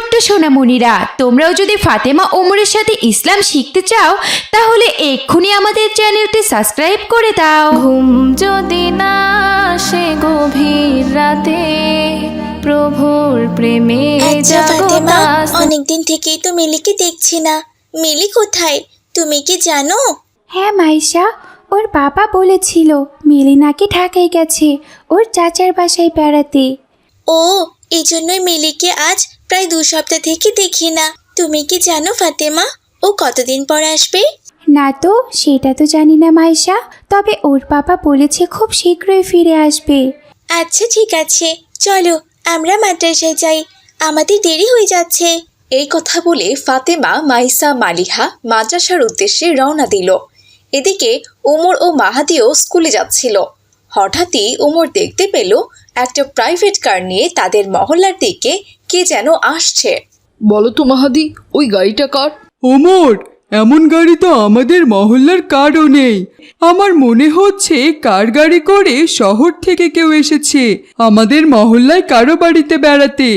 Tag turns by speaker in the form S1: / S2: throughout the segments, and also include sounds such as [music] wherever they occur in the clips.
S1: ছোট্ট সোনামণিরা তোমরাও যদি ফাতেমা ওমরের সাথে ইসলাম শিখতে চাও তাহলে এক্ষুনি আমাদের চ্যানেলটি সাবস্ক্রাইব করে দাও।
S2: ঘুম যদি না আসে গভীর রাতে প্রভুর প্রেমে
S3: আচ্ছা ফাতেমা অনেকদিন থেকেই তো মিলিকে দেখছি না। মিলি কোথায়? তুমি কি জানো?
S4: হ্যাঁ মাইশা ওর বাবা বলেছিল মিলি নাকি ঢাকায় গেছে ওর চাচার বাসায় বেড়াতে।
S3: ও এই জন্যই মিলিকে আজ প্রায় দু সপ্তাহ থেকে দেখি না। তুমি কি জানো ফাতেমা? ও কতদিন পর আসবে?
S4: না তো সেটা তো জানি না মাইশা তবে ওর বাবা বলেছে খুব শীঘ্রই ফিরে আসবে।
S3: আচ্ছা ঠিক আছে। চলো আমরা মাদ্রাসায় যাই। আমাদের দেরি হয়ে যাচ্ছে।
S5: এই কথা বলে ফাতেমা মাইসা মালিহা মাদ্রাসার উদ্দেশ্যে রওনা দিল। এদিকে ওমর ও মাহাদিও স্কুলে যাচ্ছিল। হঠাৎই ওমর দেখতে পেল একটা প্রাইভেট কার নিয়ে তাদের মহল্লার দিকে কে যেন আসছে।
S6: বলো তো মাহাদি ওই গাড়িটা কার?
S7: ওমর এমন গাড়ি তো আমাদের মহল্লার কারও নেই। আমার মনে হচ্ছে কার গাড়ি করে শহর থেকে কেউ এসেছে আমাদের মহল্লায় কারও বাড়িতে বেড়াতে।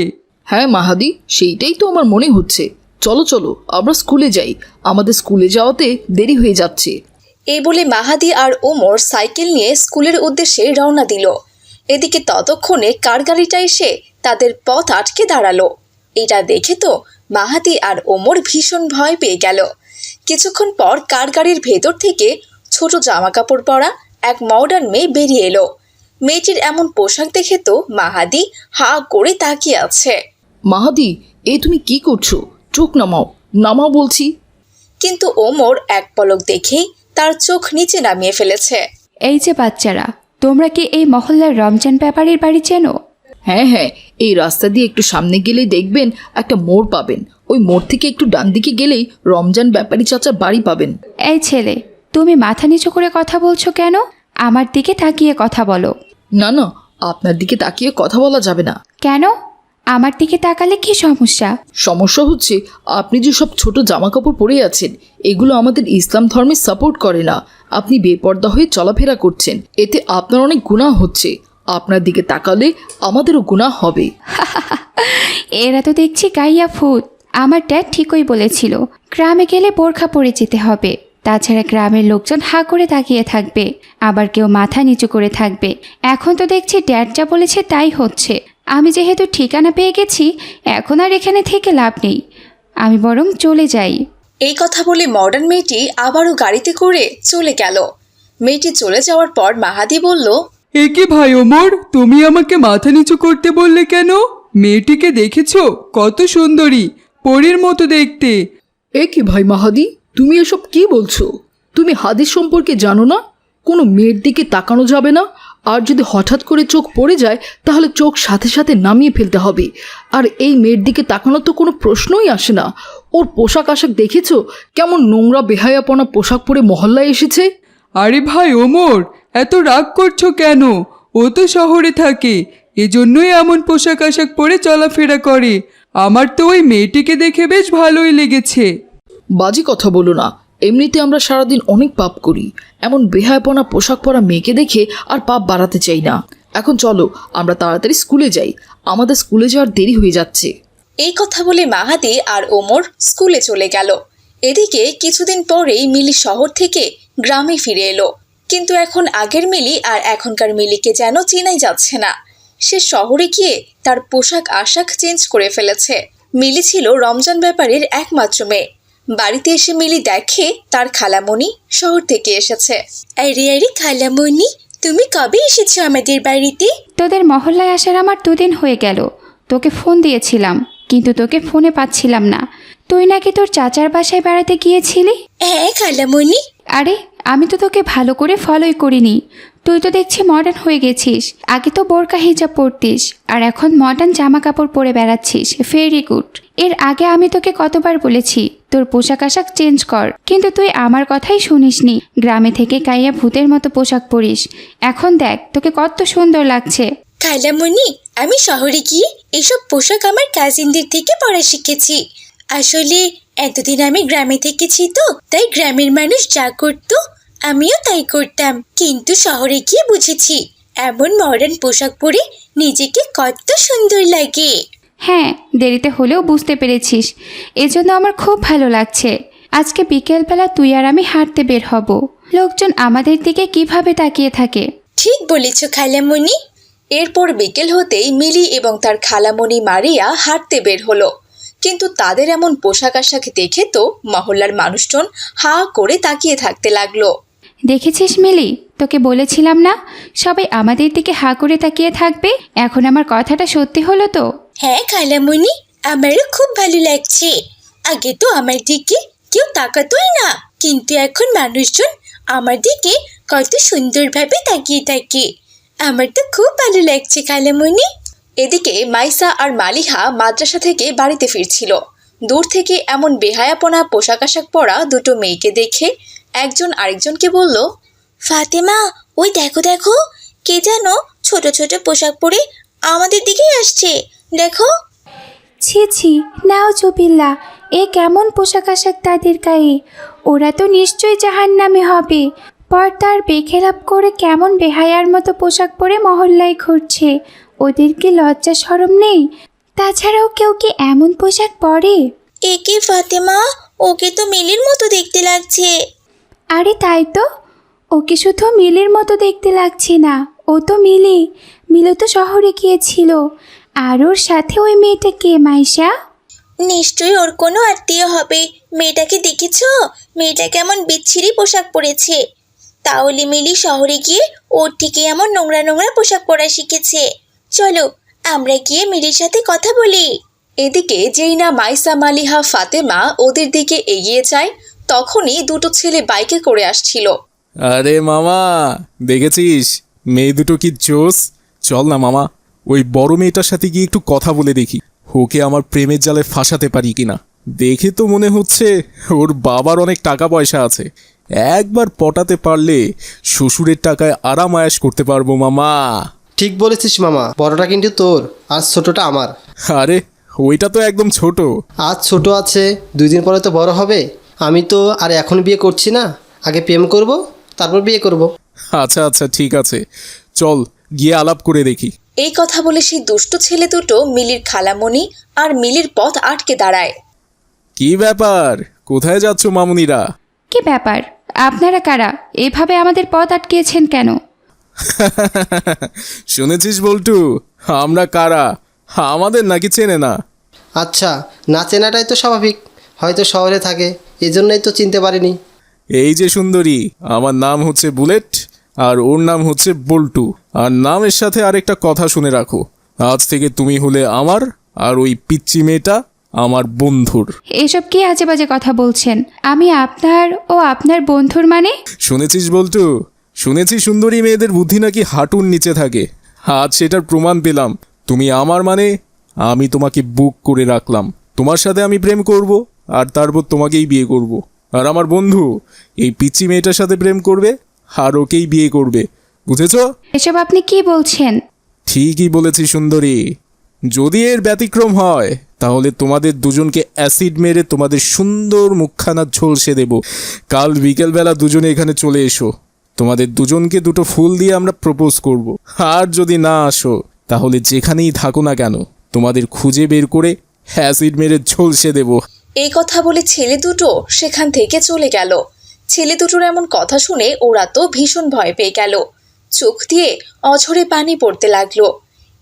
S6: হ্যাঁ মাহাদি সেইটাই তো আমার মনে হচ্ছে। চলো চলো আমরা স্কুলে যাই। আমাদের স্কুলে যাওয়াতে দেরি হয়ে যাচ্ছে।
S5: এই বলে মাহাদি আর ওমর সাইকেল নিয়ে স্কুলের উদ্দেশ্যে রওনা দিল। এদিকে ততক্ষণে কার গাড়িটা এসে তাদের পথ আটকে দাঁড়াল। এটা দেখে তো মাহাদি আর ওমর ভীষণ ভয় পেয়ে গেল। কিছুক্ষণ পর কার গাড়ির ভেতর থেকে ছোট জামা কাপড় পরা এক মডার্ন মেয়ে বেরিয়ে এলো। মেয়েটির এমন পোশাক দেখে তো মাহাদি হা করে তাকিয়ে আছে।
S6: মাহাদি এ তুমি কি করছ? চোখ নামাও নামাও বলছি।
S5: কিন্তু ওমর এক পলক দেখেই তার চোখ নিচে নামিয়ে ফেলেছে।
S1: এই যে বাচ্চারা তোমরা কি এই মহল্লার রমজান ব্যাপারীর বাড়ি চেনো?
S6: হ্যাঁ হ্যাঁ এই রাস্তা দিয়ে একটু সামনে গেলেই দেখবেন একটা মোড় পাবেন। ওই মোড় থেকে একটু ডান দিকে গেলেই রমজান ব্যাপারী চাচার বাড়ি পাবেন।
S1: এই ছেলে তুমি মাথা নিচু করে কথা বলছো কেন? আমার দিকে তাকিয়ে কথা বলো।
S6: না না আপনার দিকে তাকিয়ে কথা বলা যাবে না।
S1: কেন? আমার দিকে তাকালে কি সমস্যা?
S6: সমস্যা হচ্ছে আপনি যে সব ছোট জামা কাপড় পরে আছেন এগুলো আমাদের ইসলাম ধর্মে সাপোর্ট করে না। আপনি বেপর্দা হয়ে চলাফেরা করছেন। এতে আপনার অনেক গুণা হচ্ছে। আপনার দিকে তাকালে আমাদেরও গুনাহ হবে। [laughs]
S1: এরা তো দেখছি গাইয়া ফুত আমার ড্যাড ঠিকই বলেছিল। গ্রামে গেলে বোরখা পরে যেতে হবে। তাছাড়া গ্রামের লোকজন হা করে তাকিয়ে থাকবে। আবার কেউ মাথা নিচু করে থাকবে। এখন তো দেখছি ড্যাড যা বলেছে তাই হচ্ছে। আমি যেহেতু ঠিকানা পেয়ে গেছি, এখন আর এখানে থেকে লাভ নেই। আমি বরং চলে যাই।
S5: এই কথা বলে মডার্ন মেয়েটি আবারও গাড়িতে করে চলে গেল। মেয়েটি চলে যাওয়ার পর মাহাদি বলল
S7: এ কি ভাই ওমর তুমি আমাকে মাথা নিচু করতে বললে কেন? মেয়েটিকে দেখেছ? কত সুন্দরী পরীর মতো দেখতে।
S6: এ কি ভাই মাহাদি তুমি এসব কি বলছো? তুমি হাদিস সম্পর্কে জানো না? কোনো মেয়ের দিকে তাকানো যাবে না? আর যদি হঠাৎ করে চোখ পড়ে যায় তাহলে চোখ সাথে সাথে নামিয়ে ফেলতে হবে। আর এই মেয়ের দিকে তাকানো তো কোনো প্রশ্নই আসে না। ওর পোশাক আশাক দেখেছ? কেমন নোংরা বেহায়াপনা পোশাক পরে মহল্লায় এসেছে?
S7: আরে ভাই ওমর এত রাগ করছ কেন? ও তো শহরে থাকে এজন্যই এমন পোশাক আশাক পরে চলাফেরা করে। আমার তো ওই মেয়েটিকে দেখে বেশ ভালোই লেগেছে।
S6: বাজে কথা বলো না এমনিতে আমরা সারাদিন অনেক পাপ করি। এমন বেহায়াপনা পোশাক পরা মেয়েকে দেখে আর পাপ বাড়াতে চাই না। এখন চলো আমরা তাড়াতাড়ি স্কুলে যাই। আমাদের স্কুলে যাওয়ার দেরি হয়ে যাচ্ছে।
S5: এই কথা বলে মাহাদি আর ওমর স্কুলে চলে গেল। এদিকে কিছুদিন পরেই মিলি শহর থেকে গ্রামে ফিরে এলো। কিন্তু এখন আগের মিলি আর এখনকার মিলিকে যেন চেনাই যাচ্ছে না। সে শহরে গিয়ে তার পোশাক আশাক চেঞ্জ করে ফেলেছে। মিলি ছিল রমজান ব্যাপারের একমাত্র মেয়ে। বাড়িতে এসে মিলি দেখে তার খালামণি শহর থেকে এসেছে।
S3: আরে আরে খালামণি তুমি কবে এসেছ আমাদের বাড়িতে?
S1: তোদের মহল্লায় আসার আমার দুদিন হয়ে গেল। তোকে ফোন দিয়েছিলাম। কিন্তু তোকে ফোনে পাচ্ছিলাম না। তুই নাকি তোর চাচার বাসায় বেড়াতে গিয়েছিলি?
S3: হ্যাঁ খালামণি
S1: আরে আমি তো তোকে ভালো করে ফলোই করিনি। তুই তো দেখছি মডার্ন হয়ে গেছিস। আগে তো বোরকা হিজাব পরতিস আর এখন মডার্ন জামা কাপড় পরে বেড়াচ্ছিস। ভেরি গুড এর আগে আমি তোকে কতবার বলেছি তোর পোশাক আশাক চেঞ্জ কর। কিন্তু তুই আমার কথাই শুনিসনি। গ্রামে থেকে কাইয়া ভূতের মতো পোশাক পরিস। এখন দেখ তোকে কত সুন্দর লাগছে।
S3: খালামণি আমি শহরে গিয়ে এসব পোশাক আমার কাজিনদের থেকে পরা শিখেছি। আসলে এতদিন আমি গ্রামে থেকেছি তো তাই গ্রামের মানুষ যা করতো আমিও তাই করতাম। কিন্তু শহরে গিয়ে বুঝেছি এমন মডার্ন পোশাক পরে নিজেকে কত সুন্দর লাগে।
S8: হ্যাঁ দেরিতে হলেও বুঝতে পেরেছিস। এজন্য আমার খুব ভালো লাগছে। আজকে বিকেলবেলা তুই আর আমি হাঁটতে বের হব। লোকজন আমাদের দিকে কীভাবে তাকিয়ে থাকে?
S3: ঠিক বলেছ খালামণি।
S5: এরপর বিকেল হতেই মিলি এবং তার খালামণি মারিয়া হাঁটতে বের হলো। কিন্তু তাদের এমন পোশাক আশাক দেখে তো মহল্লার মানুষজন হা করে তাকিয়ে থাকতে লাগল।
S8: দেখেছিস মিলি? তোকে বলেছিলাম না? সবাই আমাদের দিকে হা করে তাকিয়ে থাকবে? এখন আমার কথাটা সত্যি হলো তো?
S3: হ্যাঁ খালামণি আমারও খুব ভালো লাগছে। আগে তো আমার দিকে কেউ তাকাতোই না। কিন্তু এখন মানুষজন আমার দিকে কত সুন্দরভাবে তাকিয়ে থাকে। আমার তো খুব ভালো লাগছে খালামণি
S5: এদিকে মাইসা আর মালিহা মাদ্রাসা থেকে বাড়িতে ফিরছিল। দূর থেকে এমন বেহায়াপনা পোশাক আশাক পরা দুটো মেয়েকে দেখে একজন আরেকজনকে বলল,
S3: ফাতেমা, ওই দেখো দেখো, কে যেন ছোট ছোট পোশাক পরে আমাদের দিকেই আসছে, দেখো।
S4: ছি ছি, নাও জবিল্লা, এ কেমন পোশাক আশাক তাদের গায়ে, ওরা তো নিশ্চয়ই জাহান নামে হবে। পর্দার বেখেলাপ করে কেমন বেহায়ার মতো পোশাক পরে মহল্লায় ঘুরছে। ওদের কি লজ্জা সরম নেই? তাছাড়াও কেউ কি এমন পোশাক পরে?
S3: একে ফাতেমা ওকে তো মিলির মতো দেখতে লাগছে।
S4: আরে তাই তো ওকে শুধু মিলের মতো দেখতে লাগছে না ও তো মিলি। মিলে তো শহরে গিয়েছিল। আর ওর সাথে ওই মেয়েটা কে মাইশা?
S3: নিশ্চয়ই ওর কোনো আত্মীয় হবে। মেয়েটাকে দেখেছ? মেয়েটা কেমন বিচ্ছিরি পোশাক পরেছে। তাহলে মিলি শহরে গিয়ে ওর থেকে এমন নোংরা নোংরা পোশাক পরা শিখেছে। চলো আমরা গিয়ে মিলির সাথে কথা বলি।
S5: এদিকে যেই না মাইসা মালিহা ফাতেমা ওদের দিকে এগিয়ে যায়। তখনই দুটো ছেলে বাইকে করে আসছিল।
S9: আরে মামা দেখেছিস? মেয়ে দুটো কি জোস? চল না মামা ওই বড় মেয়েটার সাথে গিয়ে একটু কথা বলে দেখি। ওকে আমার প্রেমের জালে ফাঁসাতে পারি কিনা। দেখে তো মনে হচ্ছে ওর বাবার অনেক টাকা পয়সা আছে। একবার পটাতে পারলে শ্বশুরের টাকায় আরাম আয়াস করতে পারব মামা।
S10: ঠিক বলেছিস মামা। বড়টা কিন্তু তোর আর ছোটটা আমার।
S9: আরে ওইটা তো একদম ছোট।
S10: আজ ছোট আছে দুই দিন পরে তো বড় হবে। আমি তো আর এখন বিয়ে করছি না। আগে প্রেম করব তারপর বিয়ে করব।
S9: আচ্ছা আচ্ছা ঠিক আছে। চল গিয়ে আলাপ করে দেখি।
S5: এই কথা বলে সেই দুষ্ট ছেলে দুটো মিলির খালামণি আর মিলির পথ আটকে দাঁড়ায়।
S9: কি ব্যাপার? কোথায় যাচ্ছ মামুনিরা?
S8: কি ব্যাপার? আপনারা কারা? এভাবে আমাদের পথ আটকিয়েছেন কেন? [laughs]
S9: শুনেছিস বল্টু? আমরা কারা? আমাদের নাকি চেনে না।
S10: আচ্ছা না চেনাটাই তো স্বাভাবিক। হয়তো শহরে থাকে এজন্যই তো চিনতে পারিনি।
S9: এই যে সুন্দরী আমার নাম হচ্ছে বুলেট আর ওর নাম হচ্ছে বল্টু। আর নামের সাথে আরেকটা কথা শুনে রাখো। আজ থেকে তুমি হলে আমার আর ওই পিচ্চি মেয়েটা আমার বন্ধুর।
S8: এসব কি আজে বাজে কথা বলছেন? আমি আপনার ও আপনার বন্ধুর মানে?
S9: শুনেছিস বল্টু? শুনেছি সুন্দরী মেয়েদের বুদ্ধি নাকি হাঁটুর নিচে থাকে। আজ সেটার প্রমাণ পেলাম। তুমি আমার মানে আমি তোমাকে বুক করে রাখলাম। তোমার সাথে আমি প্রেম করব আর তারপর তোমাকেই বিয়ে করব। আর আমার বন্ধু এই পিচ্চি মেয়েটার সাথে প্রেম করবে আর ওকেই বিয়ে করবে। বুঝেছ?
S8: এসব আপনি কি বলছেন?
S9: ঠিকই বলেছি সুন্দরী। যদি এর ব্যতিক্রম হয়, তাহলে তোমাদের দুজনকে অ্যাসিড মেরে তোমাদের সুন্দর মুখখানা ঝলসে দেব। কাল বিকেলবেলা দুজনে এখানে চলে এসো। তোমাদের দুজনকে দুটো ফুল দিয়ে আমরা প্রপোজ করব। আর যদি না আসো, তাহলে যেখানেই থাকো না কেন, তোমাদের খুঁজে বের করে অ্যাসিড মেরে ঝলসে দেব।
S5: এই কথা বলে ছেলে দুটো সেখান থেকে চলে গেল। ছেলে দুটোর এমন কথা শুনে ওরা তো ভীষণ ভয় পেয়ে গেল। চোখ দিয়ে অঝরে পানি পড়তে লাগল।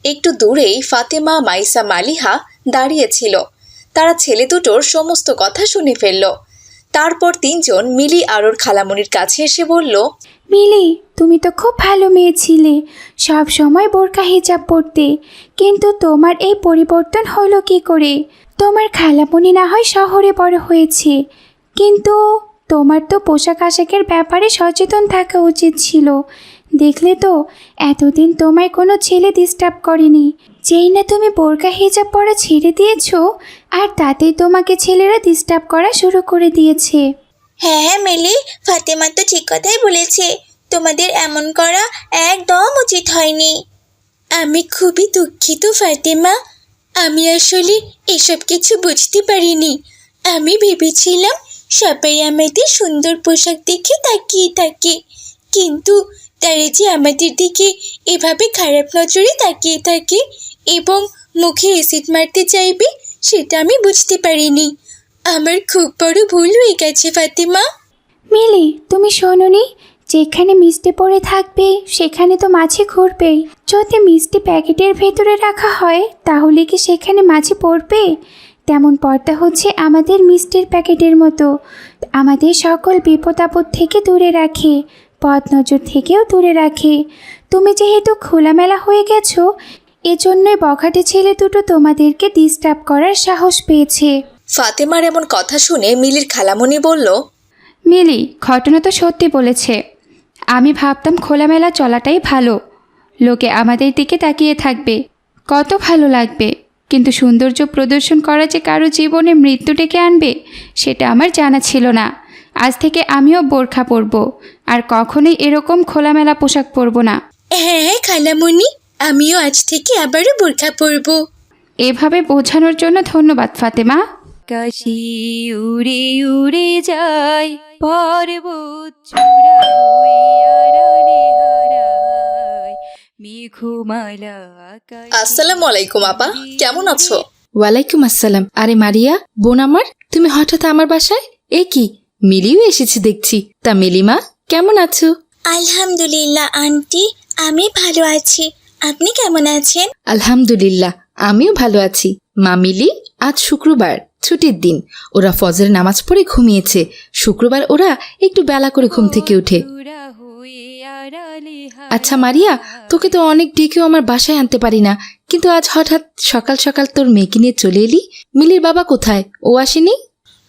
S5: একটু দূরেই ফাতেমা, মাইসা, মালিহা দাঁড়িয়েছিল। তারা ছেলে দুটোর সমস্ত কথা শুনে ফেলল। তারপর তিনজন মিলি আর ওর খালামণির কাছে এসে বলল,
S4: মিলি, তুমি তো খুব ভালো মেয়ে ছিলে। সব সময় বোরকা হিজাব পরতে। কিন্তু তোমার এই পরিবর্তন হলো কি করে? তোমার খালামণি না হয় শহরে বড় হয়েছে। কিন্তু তোমার তো পোশাক আশাকের ব্যাপারে সচেতন থাকা উচিত ছিল। দেখলে তো, এতদিন তোমায় কোনো ছেলে ডিস্টার্ব করেনি। যেই না তুমি বোরকা হিজাব পরা ছেড়ে দিয়েছ, আর তাতেই তোমাকে ছেলেরা ডিস্টার্ব করা শুরু করে দিয়েছে।
S3: হ্যাঁ হ্যাঁ মিলি, ফাতেমা তো ঠিক কথাই বলেছে। তোমাদের এমন করা একদম উচিত হয়নি। আমি খুবই দুঃখিত, ফাতেমা। আমি আসলে এসব কিছু বুঝতে পারিনি। আমি ভেবেছিলাম সবাই আমাদের সুন্দর পোশাক দেখে তাকিয়ে থাকে। কিন্তু তারা যে আমাদের দিকে এভাবে খারাপ নজরে তাকিয়ে থাকে এবং মুখে এসিড মারতে চাইবে, সেটা আমি বুঝতে পারিনি। আমার খুব বড় ভুল হয়ে গেছে, ফাতেমা।
S4: মিলি, তুমি শোনোনি? যেখানে মিষ্টি পড়ে থাকবে, সেখানে তো মাছি ঘুরবেই। যদি মিষ্টি প্যাকেটের ভেতরে রাখা হয়, তাহলে কি সেখানে মাছি পড়বে? তেমন পর্দা হচ্ছে আমাদের মিষ্টির প্যাকেটের মতো। আমাদের সকল বিপদ আপদ থেকে দূরে রাখে। পথ নজর থেকেও দূরে রাখে। তুমি যেহেতু খোলামেলা হয়ে গেছো এজন্যই বখাটে ছেলে দুটো তোমাদেরকে ডিস্টার্ব করার সাহস পেয়েছে।
S5: ফাতেমার এমন কথা শুনে মিলির খালামণি বলল
S1: মিলি ঘটনা তো সত্যি বলেছে। আমি ভাবতাম খোলামেলা চলাটাই ভালো। লোকে আমাদের দিকে তাকিয়ে থাকবে। কত ভালো লাগবে। কিন্তু সৌন্দর্য প্রদর্শন করা যে কারও জীবনে মৃত্যু ডেকে আনবে সেটা আমার জানা ছিল না। আজ থেকে আমিও বোরখা পরব আর কখনোই এরকম খোলামেলা পোশাক পরব না।
S3: হ্যাঁ হ্যাঁ খালামণি আমিও আজ থেকে আবারও বোরখা পরবো।
S1: এভাবে বোঝানোর জন্য ধন্যবাদ ফাতেমা।
S2: কাশি উড়ে উড়ে যায় পর্বত চূড়া হয়ে মেঘমালা
S5: আসসালামু আলাইকুম আপা। কেমন আছো?
S11: ওয়ালাইকুম আসসালাম। আরে মারিয়া বোন আমার তুমি হঠাৎ আমার বাসায়? এ কি? মিলিও এসেছে দেখছি। তা মিলিমা কেমন আছো?
S3: আলহামদুলিল্লাহ আন্টি আমি ভালো আছি। আপনি কেমন আছেন?
S11: আলহামদুলিল্লাহ আমিও ভালো আছি। মা মিলি আজ শুক্রবার ছুটির দিন। ওরা ফজর নামাজ পড়ে ঘুমিয়েছে। শুক্রবার ওরা একটু বেলা করে ঘুম থেকে উঠে আচ্ছা মারিয়া তোকে তো অনেক ডেকেও আমার বাসায় আনতে পারি না। কিন্তু আজ হঠাৎ সকাল সকাল তোর মেয়েকে নিয়ে চলে এলি? মিলির বাবা কোথায়? ও আসেনি?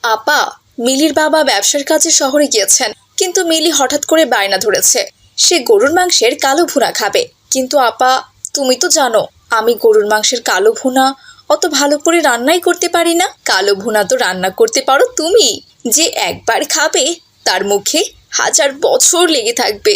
S5: আপা মিলির বাবা ব্যবসার কাজে শহরে গিয়েছেন, কিন্তু মিলি হঠাৎ করে বায়না ধরেছে। সে গরুর মাংসের কালো ভুনা খাবে। কিন্তু আপা, তুমি তো জানো, আমি গরুর মাংসের কালো ভুনা অত ভালো করে রান্নাই করতে পারি না। কালো ভুনা তো রান্না করতে পারো তুমি, যে একবার খাবে, তার মুখে হাজার বছর লেগে থাকবে।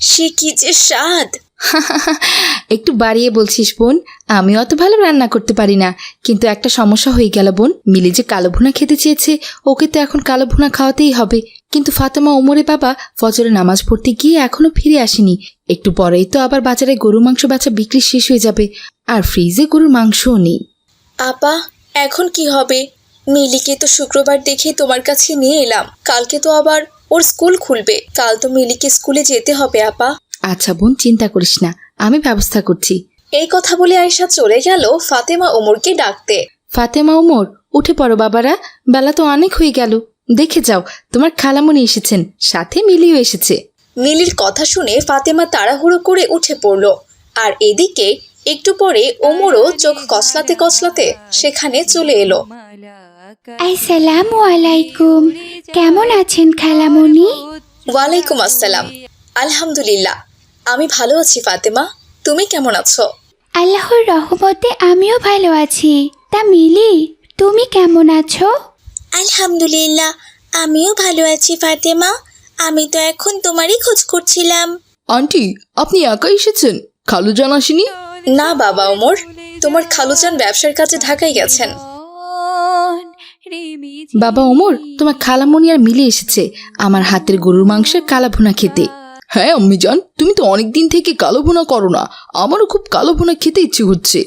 S5: সে কি যে স্বাদ! [laughs]
S11: একটু বাড়িয়ে বলছিস বোন, আমি অত ভালো রান্না করতে পারি না, কিন্তু একটা সমস্যা হয়ে গেল বোন, মিলি যে কালো ভুনা খেতে চেয়েছে, ওকে তো এখন কালো ভুনা খাওয়াতেই হবে, কিন্তু ফাতেমা ওমরে বাবা ফজরে নামাজ পড়তে গিয়ে এখনও ফিরে আসেনি, একটু পরেই তো আবার বাজারে গরু মাংস বাচ্চা বিক্রি শেষ হয়ে যাবে, আর ফ্রিজে গরুর মাংসও নেই।
S5: আপা, এখন কি হবে? মিলিকে তো শুক্রবার দেখে তোমার কাছে নিয়ে এলাম, কালকে তো আবার ওর স্কুল খুলবে, কাল তো মিলিকে স্কুলে যেতে হবে, আপা।
S11: আচ্ছা বোন চিন্তা করিস না আমি ব্যবস্থা করছি।
S5: এই কথা বলে আয়সা চলে গেল ফাতেমা ওমরকে ডাকতে।
S11: ফাতেমা ওমর উঠে পড়ো বাবারা বেলা তো অনেক হয়ে গেল। দেখে যাও তোমার খালামণি এসেছেন সাথে মিলিও এসেছে।
S5: মিলির কথা শুনে ফাতেমা তাড়াহুড়ো করে উঠে পড়ল। আর এদিকে একটু পরে ওমরও চোখ কসলাতে কসলাতে সেখানে চলে এলো।
S4: আসসালামু আলাইকুম। কেমন আছেন খালামণি
S5: ওয়ালাইকুম আসসালাম। আলহামদুলিল্লাহ। আমি ভালো আছি ফাতেমা। তুমি কেমন আছো?
S4: আল্লাহর রহমতে আমিও ভালো আছি। তা মিলি তুমি কেমন আছো?
S3: আলহামদুলিল্লাহ আমিও ভালো আছি ফাতেমা। আমি তো এখন তোমারই খোঁজ করছিলাম।
S6: আন্টি আপনি একা এসেছেন? খালু জান আসেনি?
S5: না বাবা ওমর তোমার খালুজান ব্যবসার কাজে ঢাকায় গেছেন।
S11: বাবা ওমর তোমার খালামণি আর মিলে এসেছে। আমার হাতের গরুর মাংসের কালা ভুনা খেতে।
S6: হ্যাঁ অম্মিজান তুমি তো অনেক দিন থেকে কালো ভুনা করো না আমারও খুব কালো ভুনা খেতে ইচ্ছে করছে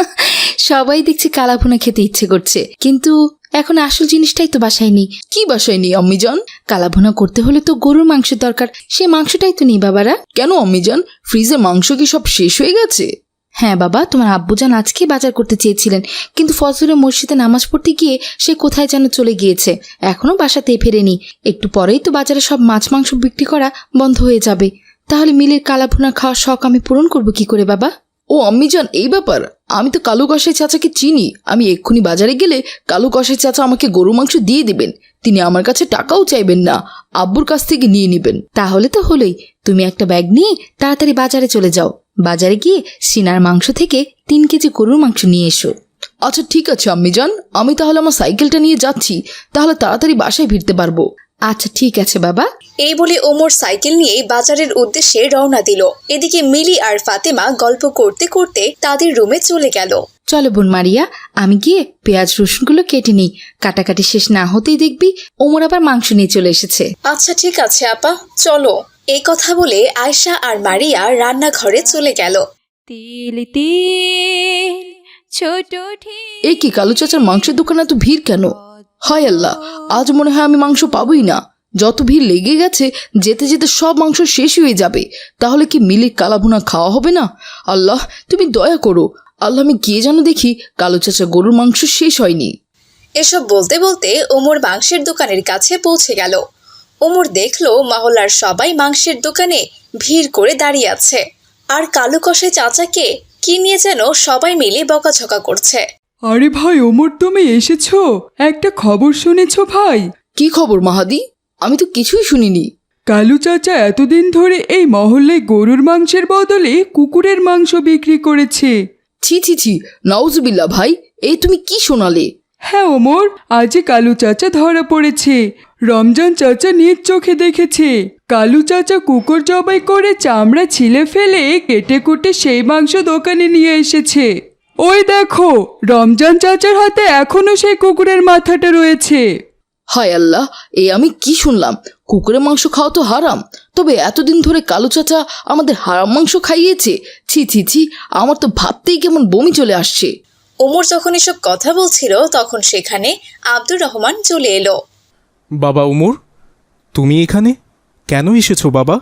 S6: [laughs]
S11: সবাই দেখছি কালা ভুনা খেতে ইচ্ছে করছে। কিন্তু এখন আসল জিনিসটাই তো বাসায় নেই।
S6: কি বাসায় নেই আম্মি জান
S11: কালা ভুনা করতে হলে তো গরুর মাংস দরকার। সে মাংসটাই তো নেই বাবারা।
S6: কেন অম্মিজান ফ্রিজে মাংস কি সব শেষ হয়ে গেছে?
S11: হ্যাঁ বাবা, তোমার আব্বুজান আজকে বাজার করতে চেয়েছিলেন, কিন্তু ফজরে মসজিদে নামাজ পড়তে গিয়ে সে কোথায় যেন চলে গিয়েছে এখনও বাসাতে ফেরেনি। একটু পরেই তো বাজারে সব মাছ মাংস বিক্রি করা বন্ধ হয়ে যাবে। তাহলে মিলের কালাভুনা খাওয়ার শখ আমি পূরণ করব কি করে বাবা?
S6: ও, আম্মি জান, এই ব্যাপার। আমি তো কালু কষাই চাচাকে চিনি। আমি এক্ষুনি বাজারে গেলে কালু কষাই চাচা আমাকে গরু মাংস দিয়ে দিবেন। তিনি আমার কাছে টাকাও চাইবেন না। আব্বুর কাছ থেকে নিয়ে নেবেন।
S11: তাহলে তো হলোই। তুমি একটা ব্যাগ নিয়ে তাড়াতাড়ি বাজারে চলে যাও। বাজারে গিয়ে সিনার মাংস থেকে তিন কেজি গরুর মাংস নিয়ে এসো।
S6: আচ্ছা ঠিক আছে, আম্মি জান। আমি তাহলে আমার সাইকেলটা নিয়ে যাচ্ছি। তাহলে তাড়াতাড়ি বাসায় ফিরতে পারব।
S11: আচ্ছা ঠিক আছে বাবা।
S5: এই বলে ওমর সাইকেল নিয়ে বাজারের উদ্দেশ্যে রওনা দিল। এদিকে মিলি আর ফাতেমা গল্প করতে করতে তাদের রুমে চলে গেল।
S11: চলো বোন মারিয়া আমি গিয়ে পেঁয়াজ রসুনগুলো কেটে নিই। কাটাকাটি শেষ না হতেই দেখবি ওমর আবার মাংস নিয়ে চলে এসেছে।
S5: আচ্ছা ঠিক আছে আপা চলো। এই কথা বলে আয়শা আর মারিয়া রান্নাঘরে চলে গেল।
S2: তেল তেল ছোট ঠিক
S11: এই কি কালু চাচার মাংসের দোকানে এত ভিড় কেন? হায় আল্লাহ, আজ মনে হয় আমি মাংস পাবোই না। যত ভিড় লেগে গেছে, যেতে যেতে সব মাংস শেষ হয়ে যাবে। তাহলে কি মিলির কালাভুনা খাওয়া হবে না? আল্লাহ, তুমি দয়া করো। আল্লাহ, আমি গিয়ে যেন দেখি কালো চাচা গরুর মাংস শেষ হয়নি।
S5: এসব বলতে বলতে ওমর মাংসের দোকানের কাছে পৌঁছে গেল। ওমর দেখল মহল্লার সবাই মাংসের দোকানে ভিড় করে দাঁড়িয়ে আছে। আর কালো কষে চাচাকে কি নিয়ে যেন সবাই মিলে বকাঝকা করছে।
S7: আরে ভাই ওমর তুমি এসেছ? একটা খবর শুনেছো ভাই?
S11: কি খবর মাহাদি? আমি তো কিছুই শুনিনি।
S7: কালু চাচা এতদিন ধরে এই মহল্লায় গরুর মাংসের বদলে কুকুরের মাংস বিক্রি করেছে।
S11: ছি ছি ছি নাউজুবিল্লা ভাই এই তুমি কি শোনালে?
S7: হ্যাঁ ওমর আজই কালু চাচা ধরা পড়েছে। রমজান চাচা নিজ চোখে দেখেছে। কালু চাচা কুকুর জবাই করে চামড়া ছিলে ফেলে কেটে কুটে সেই মাংস দোকানে নিয়ে এসেছে। ওই দেখো রমজান চাচার হাতে এখনও সেই কুকুরের মাথাটা রয়েছে।
S11: হায় আল্লাহ এই আমি কি শুনলাম? কুকুরের মাংস খাওয়া তো হারাম। তবে এতদিন ধরে কালু চাচা আমাদের হারাম মাংস খাইয়েছে। ছি ছি ছি আমার তো ভাবতেই কেমন বমি চলে আসছে।
S5: ওমর যখন এসব কথা বলছিল তখন সেখানে আব্দুর রহমান চলে এলো।
S12: বাবা উমর তুমি এখানে? কেন এসেছ বাবা?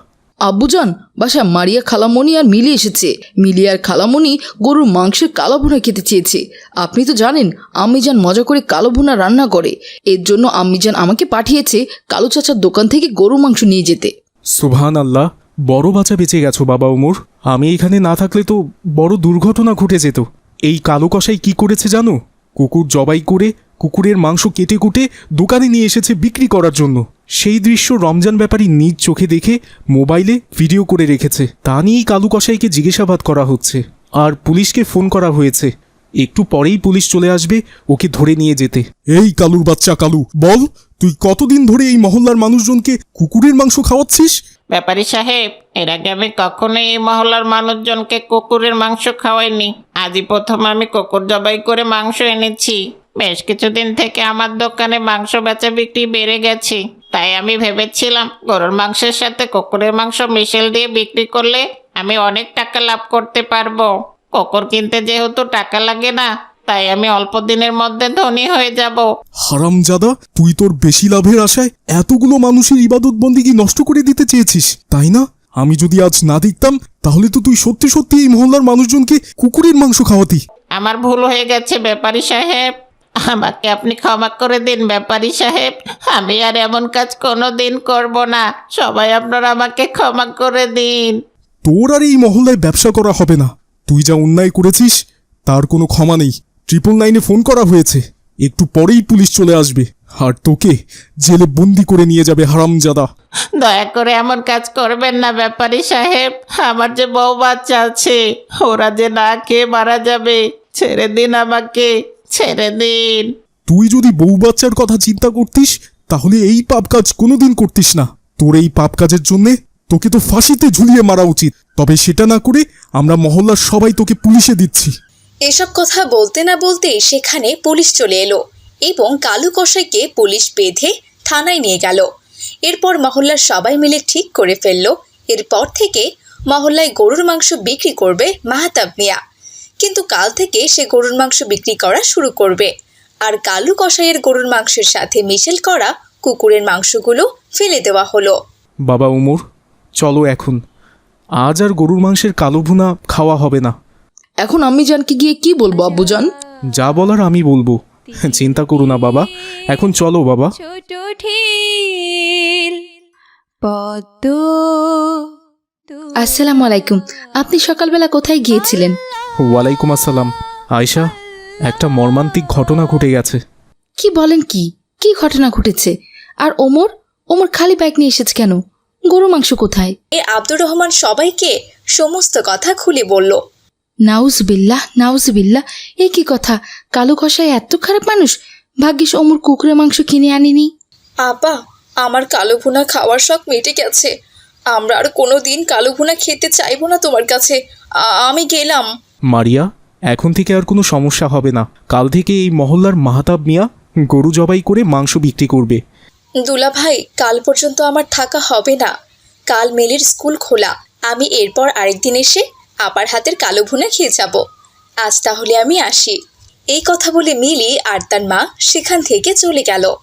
S11: আব্বুজান বাসায় মারিয়া, খালামণি আর মিলি এসেছে। মিলি আর খালামণি গরুর মাংসের কালো ভুনা খেতে চেয়েছে। আপনি তো জানেন, আম্মিজান মজা করে কালো ভুনা রান্না করে। এর জন্য আম্মিজান আমাকে পাঠিয়েছে কালো চাচার দোকান থেকে গরু মাংস নিয়ে যেতে।
S12: সুবহান আল্লাহ বড় বাঁচা বেঁচে গেছো বাবা উমর আমি এখানে না থাকলে তো বড় দুর্ঘটনা ঘটে যেত। এই কালো কষাই কি করেছে জানো? কুকুর জবাই করে কুকুরের মাংস কেটে কুটে দোকানে নিয়ে এসেছে বিক্রি করার জন্য। সেই দৃশ্য রমজান ব্যাপারী নিজ চোখে দেখে মোবাইলে ভিডিও করে রেখেছে। তা নিয়েই কালু কসাইকে জিজ্ঞাসাবাদ করা হচ্ছে। আর পুলিশকে ফোন করা হয়েছে। একটু পরেই পুলিশ চলে আসবে ওকে ধরে নিয়ে যেতে। এই কালুর বাচ্চা কালু বল তুই কতদিন ধরে এই মহল্লার মানুষজনকে কুকুরের মাংস খাওয়াচ্ছিস?
S13: ব্যাপারী সাহেব এর আগে আমি কখনোই এই মহল্লার মানুষজনকে কুকুরের মাংস খাওয়াইনি। আজই প্রথম আমি কুকুর জবাই করে মাংস এনেছি। বেশ কিছুদিন থেকে আমার দোকানে মাংস বেচা বিক্রি বেড়ে গেছে। তাই আমি ভেবেছিলাম গরুর মাংসের সাথে কুকুরের মাংস মিশেল দিয়ে বিক্রি করলে আমি অনেক টাকা লাভ করতে পারব। কুকুর কিনতে যেহেতু টাকা লাগে না তাই আমি অল্প দিনের মধ্যে ধনী হয়ে যাব।
S12: হারামজাদা তুই তোর বেশি লাভের আশায় এতগুলো মানুষের ইবাদত বন্দিগি নষ্ট করে দিতে চেয়েছিস তাই না? আমি যদি আজ না দেখতাম তাহলে তো তুই সত্যি সত্যি এই মহল্লার মানুষজনকে কুকুরের মাংস খাওয়াতি।
S13: আমার ভুল হয়ে গেছে ব্যাপারী সাহেব। আমাকে আপনি ক্ষমা করে দিন ব্যাপারী সাহেব। আমি আর এমন কাজ কোনো দিন করব না। সবাই আপনারা আমাকে ক্ষমা করে দিন।
S12: তোর আর এই মহল্লায় ব্যবসা করা হবে না। তুই যা অন্যায় করেছিস তার কোনো ক্ষমা নেই। ট্রিপল নাইনে ফোন করা হয়েছে। একটু পরেই পুলিশ চলে আসবে। আর তোকে জেলে বন্দি করে নিয়ে যাবে হারামজাদা।
S13: দয়া করে এমন কাজ করবেন না ব্যাপারী সাহেব। আমার যে বউ বাচ্চা আছে ওরা যে না খেয়ে মারা যাবে ছেড়ে দিন আমাকে। ছেড়ে দিন।
S12: তুই যদি বউ বাচ্চার কথা চিন্তা করতিস তাহলে এই পাপ কাজ কোনোদিন করতিস না। তোর এই পাপ কাজের জন্যে তোকে তো ফাঁসিতে ঝুলিয়ে মারা উচিত। তবে সেটা না করে আমরা মহল্লার সবাই তোকে পুলিশে দিচ্ছি।
S5: এসব কথা বলতে না বলতেই সেখানে পুলিশ চলে এলো এবং কালু কষাইকে পুলিশ বেঁধে থানায় নিয়ে গেল। এরপর মহল্লার সবাই মিলে ঠিক করে ফেলল। এরপর থেকে মহল্লায় গরুর মাংস বিক্রি করবে মাহাতাব মিয়া। কিন্তু কাল থেকে সে গরুর মাংস বিক্রি করা শুরু করবে। আর কালু কষাইয়ের গরুর মাংসের সাথে মিশেল করা কুকুরের মাংসগুলো ফেলে দেওয়া হলো।
S12: বাবা উমর চলো এখন। আজ আর গরুর মাংসের কালো ভুনা খাওয়া হবে না।
S11: এখন আমি জানকে গিয়ে কি বলব আব্বুজান?
S12: যা বলার আমি বলব। চিন্তা করো না বাবা। এখন চলো বাবা।
S2: ছোট ঠিল পদ্ম
S11: আসসালামু আলাইকুম। আপনি সকালবেলা কোথায় গিয়েছিলেন?
S12: ওয়ালাইকুম আসসালাম। আয়শা একটা মর্মান্তিক ঘটনা ঘটে গেছে।
S11: কি বলেন কি? কি ঘটনা ঘটেছে? আর ওমর? ওমর খালি বাইক নিয়ে এসেছে কেন? গরু মাংস কোথায়?
S5: এ আব্দুর রহমান সবাইকে সমস্ত কথা খুলে বলল।
S11: নাউজ বিল্লাহ নাউজ বিল্লাহ এ কি কথা? কালো কষায় এত খারাপ মানুষ? ভাগ্যিস ওমর কুকুরের মাংস কিনে আনিনি।
S5: আপা আমার কালো ভুনা খাওয়ার শখ মিটে গেছে। আমরা আর কোনো দিন কালো ভুনা খেতে চাইব না তোমার কাছে। আমি গেলাম।
S12: মারিয়া, এখন থেকে আর কোনো সমস্যা হবে না। কাল থেকে এই মহল্লার মাহাতাব মিয়া গরু জবাই করে মাংস বিক্রি করবে।
S5: দুলা ভাই কাল পর্যন্ত আমার থাকা হবে না। কাল মেলির স্কুল খোলা। আমি এরপর আরেকদিন এসে আপার হাতের কালো ভুনা খেয়ে যাব। আজ তাহলে আমি আসি। এই কথা বলে মিলি আর তার মা সেখান থেকে চলে গেল।